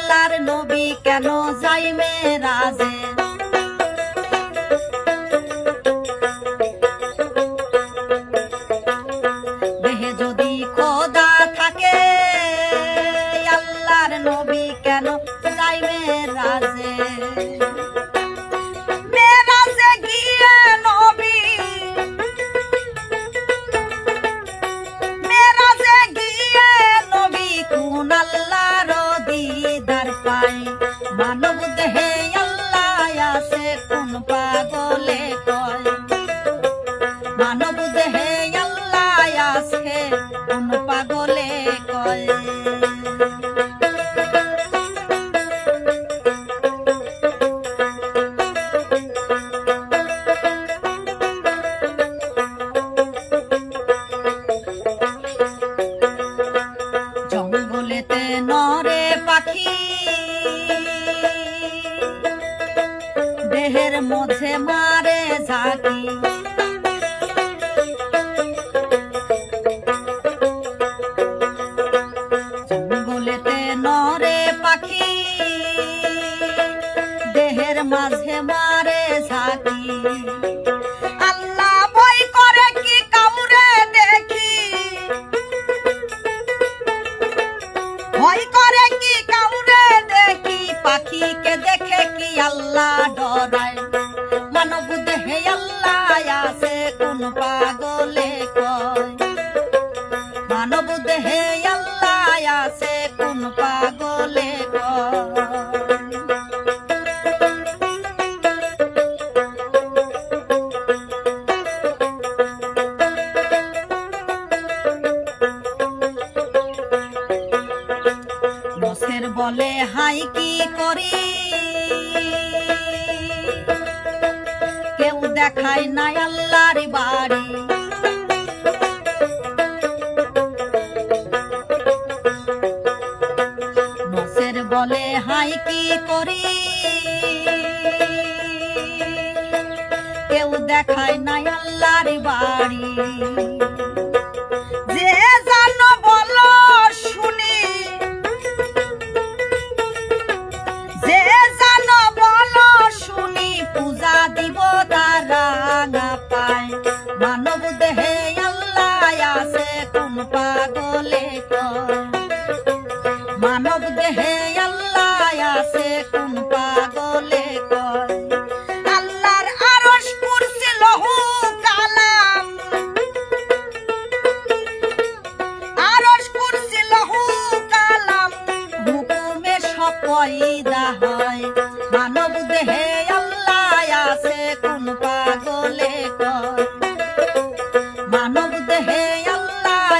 আল্লাহর নবী কেন যাইমে রাজে পাগলে কয় জঙ্গলেতে মধ্যে মারে ঝাঁকি। নরে পাখি, দেহের মাঝে মারে ঝাঁকি। আল্লাহ ভয় করে কি কাউরে দেখি? ভয় করে কি কাউরে দেখি? পাখিকে দেখে কি আল্লাহ ডরায়? বলে, হাই, কি করি? কেউ দেখায় নাই আল্লাহর বাড়ি। বসের বলে, হাই, কি করি? কেউ দেখায় নাই আল্লাহর বাড়ি। পায়। মানব দেহে আল্লাহ আছে, কোন পাগলে মানব দেহে আল্লাহ আছে, কোন পাগলে লহু কালাম। লহু কালাম। হয়। মানব দেহে